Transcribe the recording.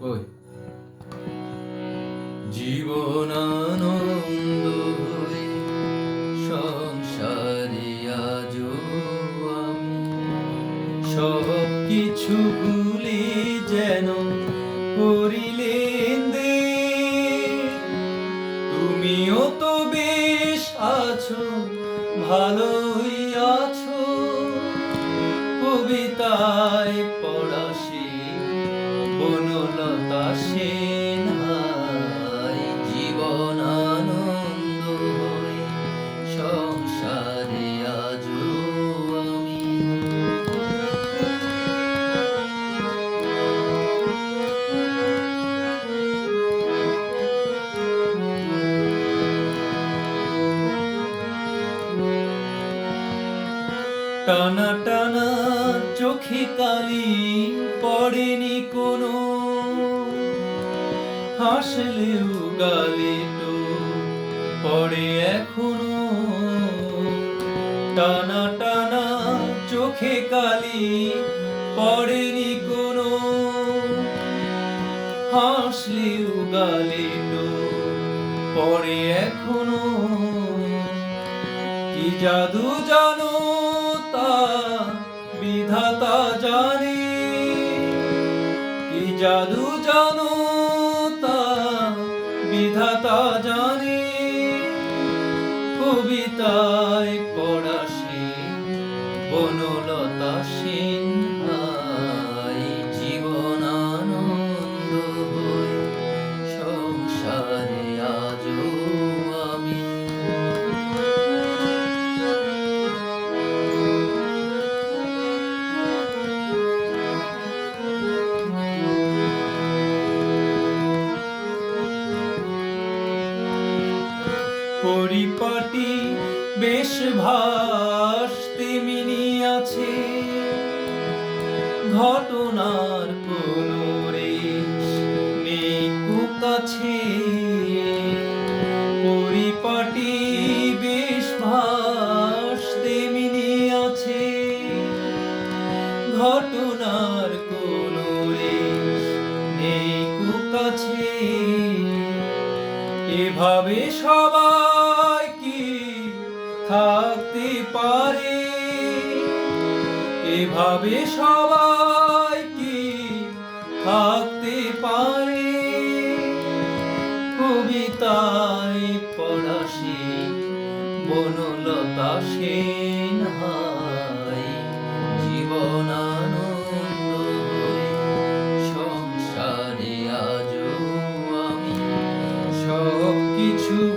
ওই। জীবনানন্দ সংসারে আমি। সব কিছু ভুলি যেন করিলেন দে। তুমিও তো বেশ আছো, ভালোই আছো। কবিতায় সংসারে আজও আমি। টানা টানা চোখে কালি পড়েনি কোনো হাসলেও গালে তো, পড়ে এখনও। টানা টানা চোখে কালি পড়েনি কোনো। হাসলেও গালে তো, পড়ে এখনও। কি জাদু জানো তা, বিধাতা জানে। কি জাদু জানো বিধাতা জানে কবিতায় পড়াশি বনলতা সিংহাই পরিপাটি বেশ ভাস তেমিনি আছে ঘটনার কুকাছে পরিপাটি বেশ ভাস আছে ঘটনার নেই কুকাছে এভাবে সবাই থাকতে পারে। এভাবে সবাই কি থাকতে পারে? কবিতায় পড়াশি বনলতা সেন হায় জীবন সংসারে আজও আমি। সব কিছু